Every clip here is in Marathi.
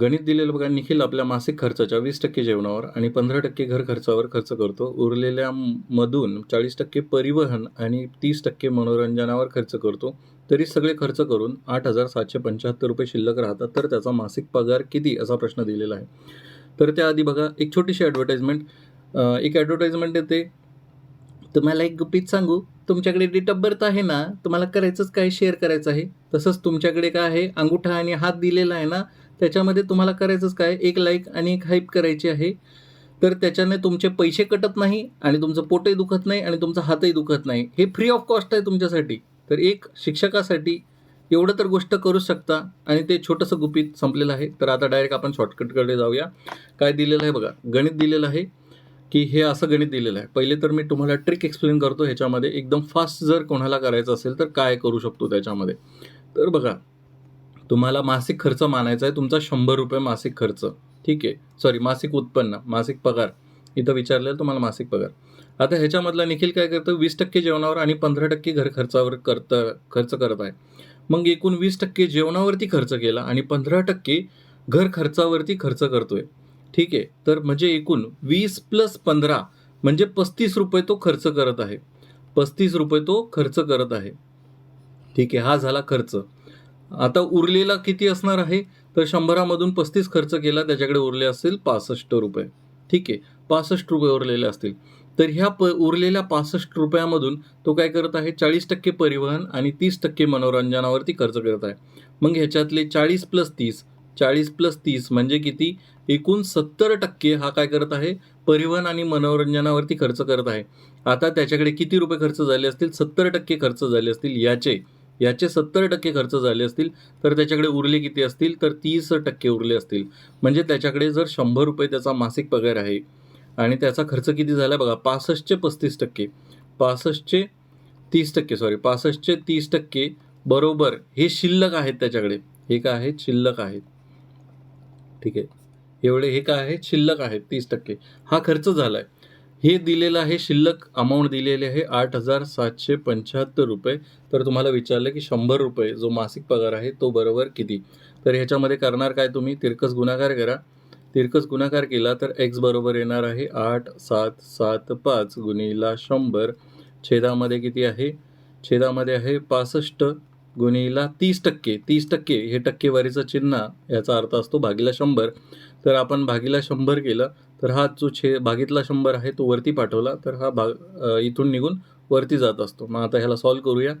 गणित दिलेलं बघा निखिल आपल्या मासिक खर्चाच्या वीस टक्के जेवणावर आणि पंधरा टक्के घर खर्चावर खर्च करतो. उरलेल्या मधून चाळीस टक्के परिवहन आणि तीस टक्के मनोरंजनावर खर्च करतो. तरी सगळे खर्च करून आठ हजार सातशे पंच्याहत्तर रुपये शिल्लक राहतात. तर त्याचा मासिक पगार किती? असा प्रश्न दिलेला आहे. तर त्याआधी बघा एक छोटीशी ॲडव्हर्टाइजमेंट एक ॲडव्हर्टाइजमेंट येते. तुम्हाला एक गुपित सांगू? तुमच्याकडे डेट ऑफ बर्थ आहे ना? तुम्हाला करायचंच काय? शेअर करायचं आहे? तसंच तुमच्याकडे काय आहे? अंगुठा आणि हात दिलेला आहे ना? त्याच्यामध्ये तुम्हाला करायचंच काय? एक लाईक आणि एक हाईप करायची आहे. तर त्याच्याने तुमचे पैसे कटत नाही आणि तुमचं पोटही दुखत नाही आणि तुमचा हातही दुखत नाही. हे फ्री ऑफ कॉस्ट आहे तुमच्यासाठी. तर एक शिक्षकासाठी एवढं तर गोष्ट करू शकता आणि ते छोटंसं गुपित संपलेलं आहे. तर आता डायरेक्ट आपण शॉर्टकटकडे जाऊया. काय दिलेलं आहे बघा. गणित दिलेलं आहे की हे असं गणित दिलेलं आहे. पहिले तर मी तुम्हाला ट्रिक एक्सप्लेन करतो ह्याच्यामध्ये. एकदम फास्ट जर कोणाला करायचं असेल तर काय करू शकतो त्याच्यामध्ये? तर बघा. तुम्हाला मासिक खर्च मानायचा आहे तुमचा शंभर रुपये मासिक खर्च. ठीक आहे? सॉरी मासिक उत्पन्न मासिक पगार. इथं विचारलेलं तुम्हाला मासिक पगार. आता ह्याच्यामधला निखिल काय करतं? वीस टक्के जेवणावर आणि पंधरा टक्के घर खर्चावर करतं खर्च करत आहे. मग एकूण वीस टक्के जेवणावरती खर्च केला आणि पंधरा टक्के घर खर्चावरती खर्च करतोय. ठीक आहे? तर म्हणजे एकूण वीस प्लस पंधरा म्हणजे पस्तीस रुपये तो खर्च करत आहे. पस्तीस रुपये तो खर्च करत आहे. ठीक आहे? हा झाला खर्च. आता उरलेला किती असणार आहे? तर शंभरामधून पस्तीस खर्च केला त्याच्याकडे उरले असतील पासष्ट रुपये. ठीक आहे पासष्ट रुपये उरलेले असतील. तर ह्या प उरलेल्या पासष्ट रुपयामधून तो काय करत आहे? चाळीस टक्के परिवहन आणि तीस टक्के मनोरंजनावरती खर्च करत आहे. मग ह्याच्यातले चाळीस प्लस तीस चाळीस प्लस तीस म्हणजे किती? एकूण सत्तर टक्के हा काय करत आहे? परिवहन आणि मनोरंजनावरती खर्च करत आहे. आता त्याच्याकडे किती रुपये खर्च झाले असतील? सत्तर टक्के खर्च झाले असतील याचे. याचे सत्तर टक्के खर्च झाले असतील तर त्याच्याकडे उरले किती असतील तर तीस टक्के उरले असतील. म्हणजे त्याच्याकडे जर शंभर रुपये त्याचा मासिक पगार आहे आणि त्याचा खर्च किती झाला बघा पासष्टचे पस्तीस टक्के. पासष्टचे तीस टक्के सॉरी पासष्टचे तीस टक्के बरोबर हे शिल्लक आहेत त्याच्याकडे. हे काय आहेत? शिल्लक आहेत. ठीक आहे. एवढे हे काय आहेत? शिल्लक आहेत तीस टक्के. हा खर्च झाला आहे हे दिलेलं आहे शिल्लक अमाऊंट दिलेली आहे आठ हजार सातशे पंच्याहत्तर रुपये. तर तुम्हाला विचारलं की शंभर रुपये जो मासिक पगार आहे तो बरोबर किती? तर ह्याच्यामध्ये करणार काय तुम्ही? तिरकस गुणाकार करा. तिरकस गुणाकार केला तर एक्स बरोबर येणार आहे आठ सात सात पाच गुणिला शंभर. छेदामध्ये किती आहे? छेदामध्ये आहे पासष्ट गुणिला तीस टक्के. तीस टक्के हे टक्केवारीचं चिन्ह याचा अर्थ असतो भागीला शंभर. तर आपण भागीला शंभर केलं. तर हा जो छे भागीतला शंभर आहे तो वरती पाठवला. तर हा भाग इथून निघून वरती जात असतो. मग आता ह्याला सॉल्व करूया.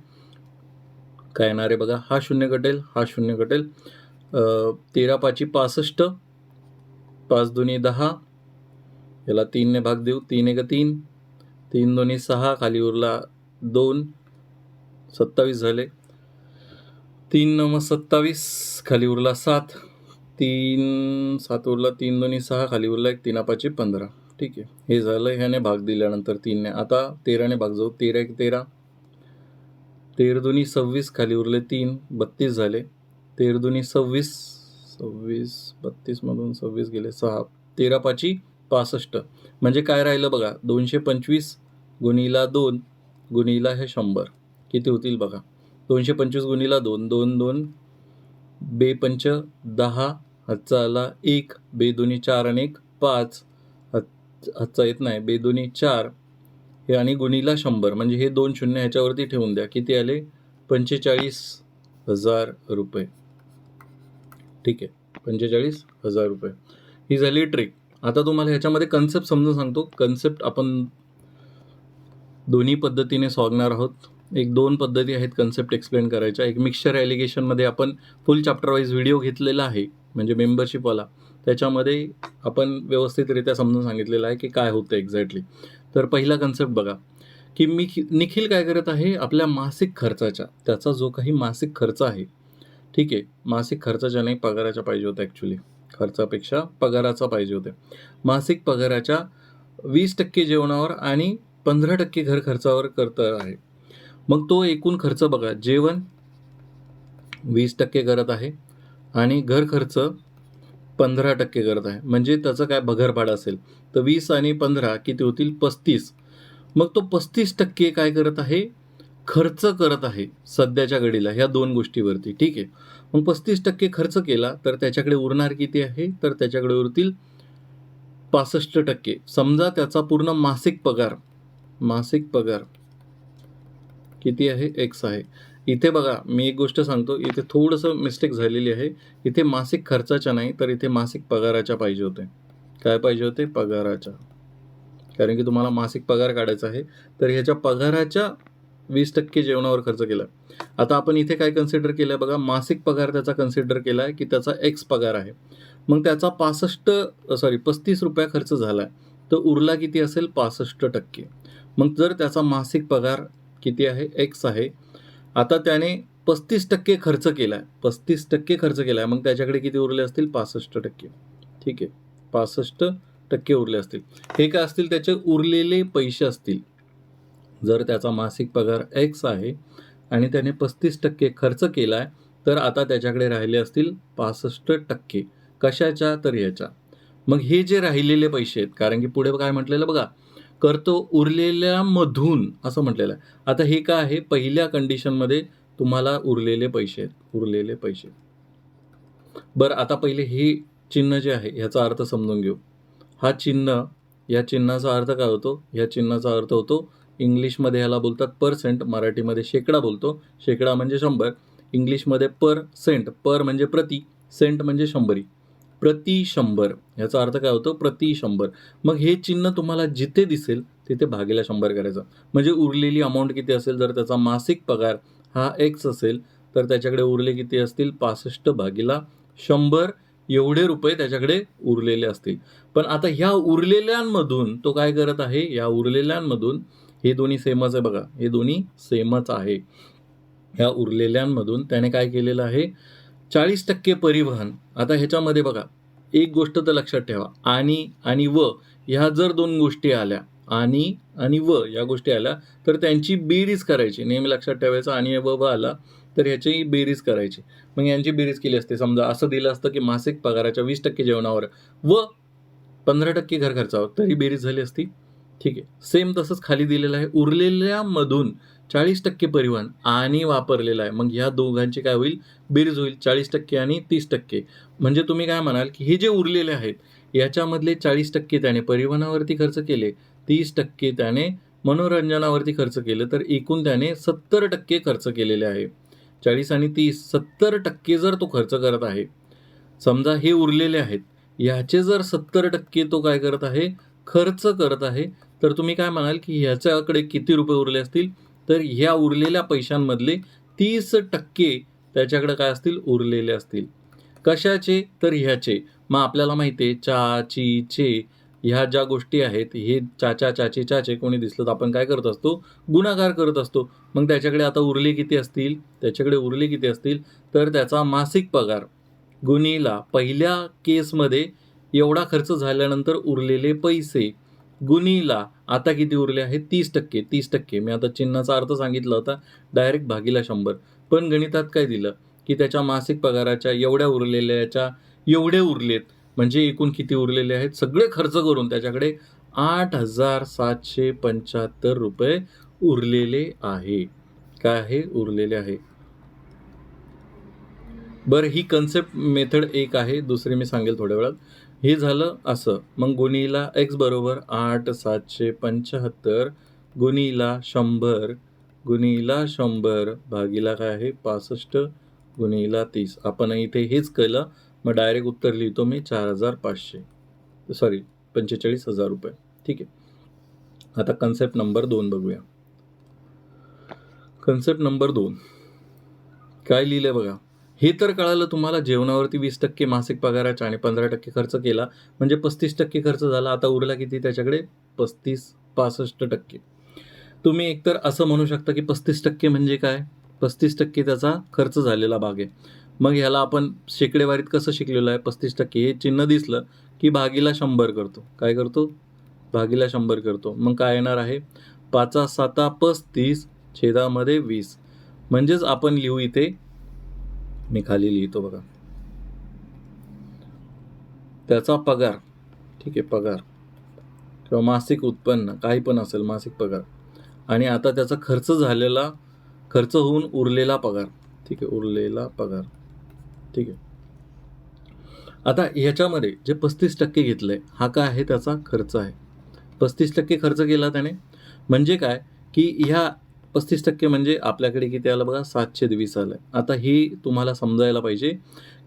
काय येणार आहे बघा. हा शून्य कटेल हा शून्य कटेल. तेरा पाची पासष्ट पाच दोन्ही दहा. याला तीनने भाग देऊ. तीन एक तीन. तीन दोन्ही सहा. खाली उरला दोन. सत्तावीस झाले. तीन नम सत्तावीस. खाली उरला सात. तीन सात उरला तीन दोन्ही सहा खाली उरला एक तीन पाचशे पंधरा. ठीक आहे. हे झालं ह्याने भाग दिल्यानंतर तीनने. आता तेराने भाग जाऊ. तेरा एक तेरा. तेर दोन्ही सव्वीस खाली उरले तीन. बत्तीस झाले. तेर दोन्ही सव्वीस. सव्वीस बत्तीसमधून सव्वीस गेले सहा. तेरा पाची पासष्ट. म्हणजे काय राहिलं बघा? दोनशे पंचवीस गुणीला दोन गुणीला हे शंभर. किती होतील बघा? दोनशे पंचवीस गुणीला दोन. दोन दोन. बेपंच दहा. हातचा आला एक बेदोनी चार आणि एक पाच. हात हातचा येत नाही. बेदोनी चार हे आणि गुणीला शंभर. म्हणजे हे दोन शून्य ह्याच्यावरती ठेवून द्या. किती आले? पंचेचाळीस हजार रुपये. ठीक आहे. पंचेचाळीस हजार रुपये. ही झाली ट्रिक आता तुम्हाला ह्याच्यामध्ये कन्सेप्ट समजून सांगतो. कन्सेप्ट आपण दोन्ही पद्धतीने सॉगणार आहोत. एक दोन पद्धती आहेत कन्सेप्ट एक्सप्लेन करायच्या. एक मिक्सचर ॲलिगेशनमध्ये आपण फुल चॅप्टर वाईज व्हिडिओ घेतलेला आहे. म्हणजे मेंबरशिपवाला त्याच्यामध्ये आपण व्यवस्थितरित्या समजून सांगितलेलं आहे की काय होतं एक्झॅक्टली तर पहिला कन्सेप्ट बघा की मी निखिल काय करत आहे? आपल्या मासिक खर्चाच्या. त्याचा जो काही मासिक खर्च आहे ठीक आहे? मासिक खर्चाच्या नाही पगाराच्या पाहिजे होत्या ॲक्च्युली खर्चापेक्षा पगाराचा पाहिजे होते मासिक पगाराच्या वीस टक्के जेवणावर आणि पंधरा टक्के घर खर्चावर करत आहे. मग तो एकूण खर्च बघा जेवण वीस टक्के करत आहे आणि घर खर्च पंधरा टक्के करत आहे. म्हणजे त्याचं काय भगरपाड असेल. तर वीस आणि पंधरा किती होतील? पस्तीस. मग तो पस्तीस टक्के काय करत आहे? खर्च करत आहे सध्याच्या घडीला ह्या दोन गोष्टीवरती. ठीक आहे? मग पस्तीस टक्के खर्च केला तर त्याच्याकडे उरणार किती आहे? तर त्याच्याकडे उरतील पासष्ट टक्के. समजा त्याचा पूर्ण मासिक पगार मासिक पगार किती आहे? एक्स आहे. इथे बघा मी एक गोष्ट सांगतो इथे थोडंसं मिस्टेक झालेली आहे. इथे मासिक खर्चाच्या नाही तर इथे मासिक पगाराच्या पाहिजे होते. काय पाहिजे होते? पगाराच्या. कारण की तुम्हाला मासिक पगार काढायचा आहे तर ह्याच्या पगाराच्या वीस टक्के जेवणावर खर्च केला. आता आपण इथे काय कन्सिडर केलं बघा मासिक पगार त्याचा कन्सिडर केला आहे की त्याचा एक्स पगार आहे. मग त्याचा पासष्ट सॉरी पस्तीस रुपया खर्च झाला आहे तर उरला किती असेल? पासष्ट टक्के. मग जर त्याचा मासिक पगार किती आहे? एक्स आहे. आता त्याने पस्तीस टक्के खर्च केला आहे पस्तीस टक्के खर्च केला आहे मग त्याच्याकडे किती उरले असतील? पासष्ट टक्के. ठीक आहे. पासष्ट टक्के उरले असतील. हे काय असतील? त्याचे उरलेले पैसे असतील. जर त्याचा मासिक पगार एक्स आहे आणि त्याने पस्तीस टक्के खर्च केला आहे तर आता त्याच्याकडे राहिले असतील पासष्ट टक्के. कशाच्या? तर याच्या. मग हे जे राहिलेले पैसे आहेत कारण की पुढे काय म्हटलेलं? बघा करतो उरलेल्यामधून असं म्हटलेलं आहे. आता हे काय आहे? पहिल्या कंडिशनमध्ये तुम्हाला उरलेले पैसे आहेत. उरलेले पैसे. बरं आता पहिले हे चिन्ह जे आहे ह्याचा अर्थ समजून घेऊ. हा चिन्ह या चिन्हाचा अर्थ काय होतो? या चिन्हाचा अर्थ होतो इंग्लिशमध्ये ह्याला बोलतात परसेंट मराठीमध्ये शेकडा बोलतो. शेकडा म्हणजे शंभर. इंग्लिशमध्ये पर सेंट पर म्हणजे प्रति सेंट म्हणजे शंभरी. प्रति शंभर. याचा अर्थ काय होतो? प्रति शंभर. मग हे चिन्ह तुम्हाला जिथे दिसेल तिथे भागीला शंभर करायचं. म्हणजे उरलेली अमाऊंट किती असेल? जर त्याचा मासिक पगार हा एक्स असेल तर त्याच्याकडे उरले किती असतील? पासष्ट भागीला शंभर. एवढे रुपये त्याच्याकडे उरलेले असतील. पण आता ह्या उरलेल्यांमधून तो काय करत आहे? या उरलेल्यांमधून हे दोन्ही सेमच आहे बघा. हे दोन्ही सेमच आहे. ह्या उरलेल्यांमधून त्याने काय केलेलं आहे? चाळीस टक्के परिवहन आता ह्याच्यामध्ये बघा एक गोष्ट तर लक्षात ठेवा आणि आणि व ह्या जर दोन गोष्टी आल्या आणि आणि व या गोष्टी आल्या तर त्यांची बेरीज करायची नेहमी लक्षात ठेवायचं आणि व व आला तर ह्याची बेरीज करायची. मग यांची बेरीज केली असते समजा असं दिलं असतं की मासिक पगाराच्या वीस टक्के जेवणावर व पंधरा टक्के घर खर्चावर तरी बेरीज झाली असती. ठीक आहे. सेम तसंच खाली दिलेलं आहे उरलेल्यामधून चाळीस टक्के परिवहन आणि वापरलेला आहे. मग ह्या दोघांची काय होईल? बेरीज होईल चाळीस टक्के आणि तीस टक्के. म्हणजे तुम्ही काय म्हणाल की हे जे उरलेले आहेत याच्यामधले चाळीस टक्के त्याने परिवहनावरती खर्च केले तीस टक्के त्याने मनोरंजनावरती खर्च केलं तर एकूण त्याने सत्तर टक्के खर्च केलेले आहे. चाळीस आणि तीस सत्तर टक्के जर तो खर्च करत आहे समजा हे उरलेले आहेत ह्याचे जर सत्तर टक्के तो काय करत आहे? खर्च करत आहे तर तुम्ही काय म्हणाल की ह्याच्याकडे किती रुपये उरले असतील? तर ह्या उरलेल्या पैशांमधले तीस टक्के त्याच्याकडे काय असतील? उरलेले असतील. कशाचे? तर ह्याचे. मग आपल्याला माहिती आहे चा ची चे ह्या ज्या गोष्टी आहेत हे चाचा चाची चाचे कोणी दिसलं तर आपण काय करत असतो? गुणाकार करत असतो. मग त्याच्याकडे आता उरले किती असतील? त्याच्याकडे उरले किती असतील? तर त्याचा मासिक पगार. गुन्हेला पहिल्या केसमध्ये एवढा खर्च झाल्यानंतर उरलेले पैसे. गुणीला आता किती उरले आहेत तीस टक्के तीस टक्के. मी आता चिन्हाचा अर्थ सांगितला होता डायरेक्ट भागीला शंभर. पण गणितात काय दिलं? की त्याच्या मासिक पगाराच्या एवढ्या उरलेल्याच्या एवढे उरलेत. म्हणजे एकूण किती उरलेले आहेत? सगळे खर्च करून त्याच्याकडे आठ हजार सातशे पंच्याहत्तर रुपये उरलेले आहे. काय आहे? उरलेले आहे. बरं ही कन्सेप्ट मेथड एक आहे. दुसरी मी सांगेल थोड्या वेळात. हे झालं असं. मग गुणीला एक्स बरोबर आठ सातशे पंच्याहत्तर गुणीला शंभर गुणीला शंभर भागीला काय आहे? पासष्ट गुणीला तीस. आपण इथे हेच केलं. मग डायरेक्ट उत्तर लिहितो मी चार हजार पाचशे. सॉरी पंचेचाळीस हजार रुपये. ठीक आहे. आता कन्सेप्ट नंबर दोन बघूया. कन्सेप्ट नंबर दोन. काय लिहिलं बघा? हे तर कळालं तुम्हाला जेवणावरती वीस टक्के मासिक पगाराच्या आणि पंधरा टक्के खर्च केला म्हणजे पस्तीस टक्के खर्च झाला आता उरला किती? त्याच्याकडे पस्तीस पासष्ट टक्के. तुम्ही एकतर असं म्हणू शकता की पस्तीस टक्के म्हणजे काय? पस्तीस टक्के त्याचा खर्च झालेला भाग आहे. मग ह्याला आपण शेकडेवारीत कसं शिकलेलं आहे? पस्तीस टक्के हे चिन्ह दिसलं की भागीला शंभर करतो. काय करतो? भागीला शंभर करतो. मग काय येणार आहे? पाचा साता पस्तीस छेदामध्ये वीस. म्हणजेच आपण लिहू इथे मी खाली लिहितो बघा. त्याचा पगार ठीक आहे पगार. किंवा मासिक उत्पन्न काही पण असेल मासिक पगार. आणि आता त्याचा खर्च झालेला खर्च होऊन उरलेला पगार ठीक आहे उरलेला पगार. ठीक आहे. आता ह्याच्यामध्ये जे पस्तीस टक्के घेतलं आहे हा काय आहे? त्याचा खर्च आहे. पस्तीस टक्के खर्च केला त्याने. म्हणजे काय? की ह्या पस्तीस टक्के म्हणजे आपल्याकडे किती आलं बघा? सातशे वीस आलं आता ही तुम्हाला समजायला पाहिजे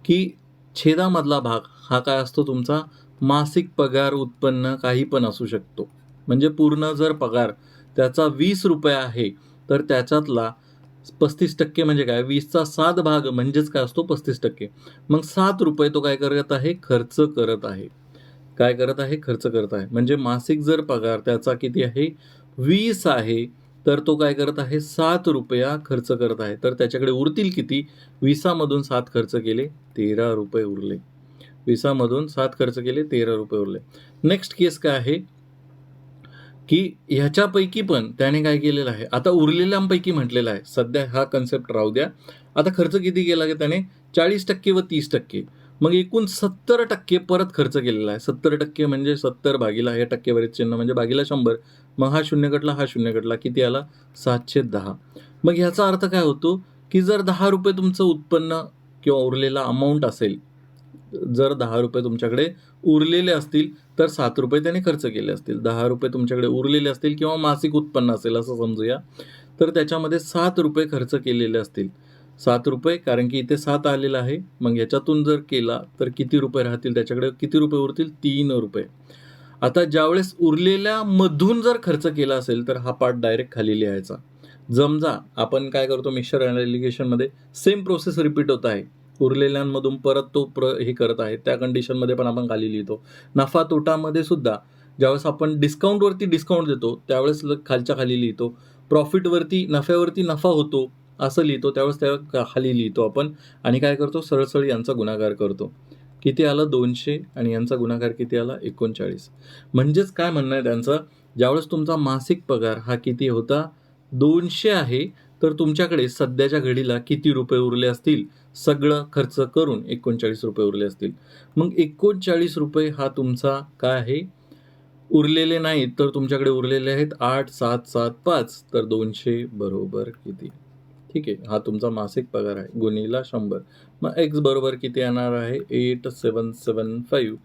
की छेदामधला भाग हा काय असतो तुमचा? मासिक पगार उत्पन्न काही पण असू शकतो. म्हणजे पूर्ण जर पगार त्याचा वीस रुपये आहे तर त्याच्यातला पस्तीस टक्के म्हणजे काय? वीसचा सात भाग म्हणजेच काय असतो? पस्तीस टक्के. मग सात रुपये तो काय करत आहे? खर्च करत आहे. काय करत आहे? खर्च करत आहे. म्हणजे मासिक जर पगार त्याचा किती आहे? वीस आहे. तर तो काय करत आहे? सात रुपया खर्च करत आहे. तर त्याच्याकडे उरतील किती? विसामधून सात खर्च केले तेरा रुपये उरले. विसामधून सात खर्च केले तेरा रुपये उरले. नेक्स्ट केस काय आहे? की ह्याच्यापैकी पण त्याने काय केलेलं आहे? आता उरलेल्यांपैकी म्हटलेलं आहे. सध्या हा कन्सेप्ट राहू द्या. आता खर्च किती केला की त्याने? चाळीस टक्के व तीस टक्के. मग एकूण सत्तर टक्के परत खर्च केलेला आहे. सत्तर टक्के म्हणजे सत्तर भागीला हे टक्केवारीत चिन्ह म्हणजे भागीला शंभर. मग हा शून्य कटला हा शून्य कटला किती आला? सातशे दहा. मग ह्याचा अर्थ काय होतो? की जर दहा रुपये तुमचं उत्पन्न किंवा उरलेला अमाऊंट असेल जर दहा रुपये तुमच्याकडे उरलेले असतील तर सात रुपये त्याने खर्च केले असतील. दहा रुपये तुमच्याकडे उरलेले असतील किंवा मासिक उत्पन्न असेल असं समजूया. तर त्याच्यामध्ये सात रुपये खर्च केलेले असतील. सात रुपये कारण की इथे सात आलेलं आहे. मग ह्याच्यातून जर केला तर किती रुपये राहतील? त्याच्याकडे किती रुपये उरतील? तीन रुपये. आता ज्यावेळेस उरलेल्या मधून जर खर्च केला असेल तर हा पार्ट डायरेक्ट खाली लिहायचा. जमजा आपण काय करतो मिक्सर ॲनालिगेशनमध्ये सेम प्रोसेस रिपीट होत आहे. उरलेल्यांमधून परत तो प्र हे करत आहे. त्या कंडिशनमध्ये पण आपण खाली लिहितो. नफा तोटामध्ये सुद्धा ज्यावेळेस आपण डिस्काउंटवरती डिस्काउंट देतो त्यावेळेस खालच्या खाली लिहितो. प्रॉफिटवरती नफ्यावरती नफा होतो असं लिहितो त्यावेळेस त्या खाली लिहितो आपण. आणि काय करतो? सरळसळ यांचा गुणाकार करतो. किती आलं? दोनशे आणि यांचा गुणाकार किती आला? एकोणचाळीस. म्हणजेच काय म्हणणं आहे त्यांचं? ज्यावेळेस तुमचा मासिक पगार हा किती होता? दोनशे आहे. तर तुमच्याकडे सध्याच्या घडीला किती रुपये उरले असतील? सगळं खर्च करून एकोणचाळीस रुपये उरले असतील. मग एकोणचाळीस रुपये हा तुमचा काय आहे? उरलेले नाहीत तर तुमच्याकडे उरलेले आहेत आठ सात सात पाच. तर दोनशे बरोबर किती? ठीक? आहे हा तुमचा मासिक पगार आहे. गुणीला शंभर. मग एक्स बरोबर किती येणार आहे? एट सेवन सेवन फाईव्ह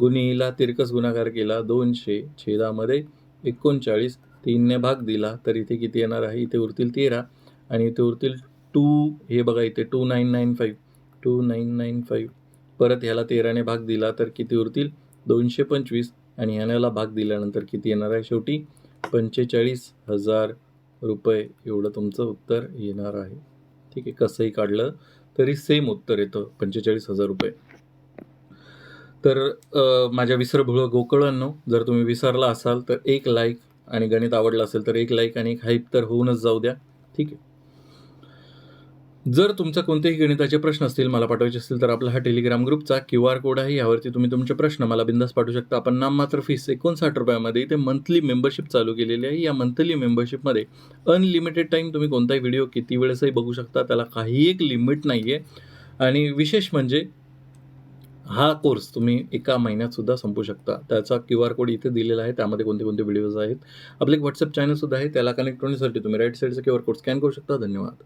गुणीला तिरकस गुणाकार केला दोनशे छेदामध्ये एकोणचाळीस. तीनने भाग दिला तर इथे किती येणार आहे? इथे उरतील तेरा. आणि इथे उरतील टू हे बघा इथे two nine nine five two nine nine five परत ह्याला तेराने भाग दिला तर किती उरतील? दोनशे पंचवीस. आणि ह्याला भाग दिल्यानंतर किती येणार आहे? शेवटी पंचेचाळीस हजार रुपये एवढं तुमचं उत्तर येणार आहे. ठीक आहे कसंही काढलं तरी सेम उत्तर येतं पंचेचाळीस हजार रुपये. तर माझ्या विसरभुळ गोकळांनो जर तुम्ही विसरला असाल तर एक लाईक आणि गणित आवडलं असेल तर एक लाईक आणि एक हाईप तर होऊनच जाऊ द्या. ठीक आहे. जर तुमचा कोणतेही गणिताचे प्रश्न असतील मला पाठवायचे असतील तर आपला हा टेलिग्राम ग्रुपचा क्यू आर कोड आहे. यावरती तुम्ही तुमचे प्रश्न मला बिंदास पाठवू शकता. आपण नाममात्र फीस एकोणसाठ रुपयामध्ये इथे मंथली मेंबरशिप चालू केलेली आहे. या मंथली मेंबरशिपमध्ये अनलिमिटेड टाईम तुम्ही कोणताही व्हिडिओ किती वेळेसही बघू शकता. त्याला काही एक लिमिट नाही आहे आणि विशेष म्हणजे हा कोर्स तुम्ही एका महिन्यात सुद्धा संपू शकता. त्याचा क्यू आर कोड इथे दिलेला आहे. त्यामध्ये कोणते कोणते व्हिडिओज आहेत? आपले एक व्हॉट्सअप चॅनल सुद्धा आहे. त्याला कनेक्ट होण्यासाठी तुम्ही राईट साईडचा क्यू आर कोड स्कॅन करू शकता. धन्यवाद.